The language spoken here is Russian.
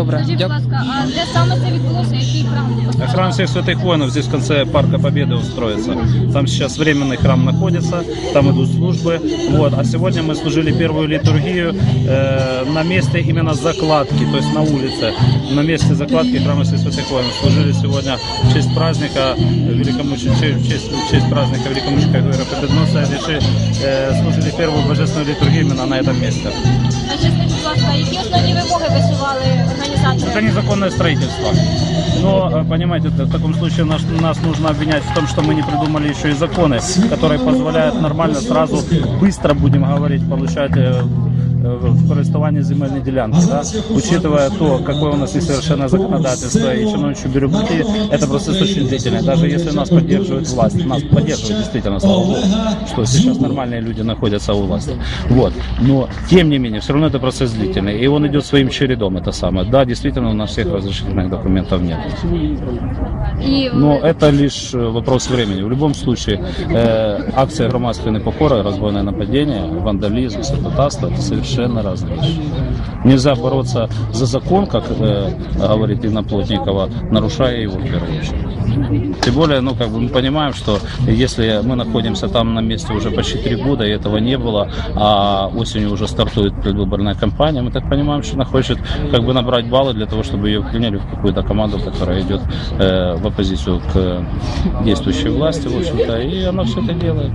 Добре, Скажіть, будь дякую. ласка, а де саме це відбулося? Який храм? Храм всех святых воинов здесь в конце Парка Победы устроится. Там сейчас временный храм находится, там идут службы. Вот. А сегодня мы служили первую литургию э, на месте именно закладки, то есть на улице. На месте закладки храма всех святых воинов. Служили сегодня в честь праздника великомученика, в честь, в честь праздника великомученика Григория Победоносца. Решили, э, служили первую божественную литургию именно на этом месте. А Это незаконное строительство. Но, э, понимаете, в таком случае нас, нас нужно обвинять в том, что мы не придумали еще и законы, которые позволяют нормально сразу, быстро, будем говорить, получать э, в користування земельной делянки. Да? Учитывая то, какое у нас несовершенное законодательство и чиновничью бюрократию, это процесс очень длительный. Даже если нас поддерживает власть, нас поддерживает действительно, слава богу, что сейчас нормальные люди находятся у власти. Вот. Но, тем не менее, все равно это процесс длительный, и он идет своим чередом, это самое. Да, действительно, у нас всех разрешительных документов нет. Но это лишь э, вопрос времени. В любом случае, э, акция громадской непокоры, разбойное нападение, вандализм, святотатство – это совершенно разные вещи. Нельзя бороться за закон, как э, говорит Инна Плотникова, нарушая его в первую очередь. Тем более, ну, как бы мы понимаем, что если мы находимся там на месте уже почти три года, и этого не было, а осенью уже стартует предвыборная кампания, мы так понимаем, что она хочет как бы набрать баллы для того, чтобы ее приняли в какую-то команду, которая идет э, в оппозицию к действующей власти, в общем-то, и она все это делает.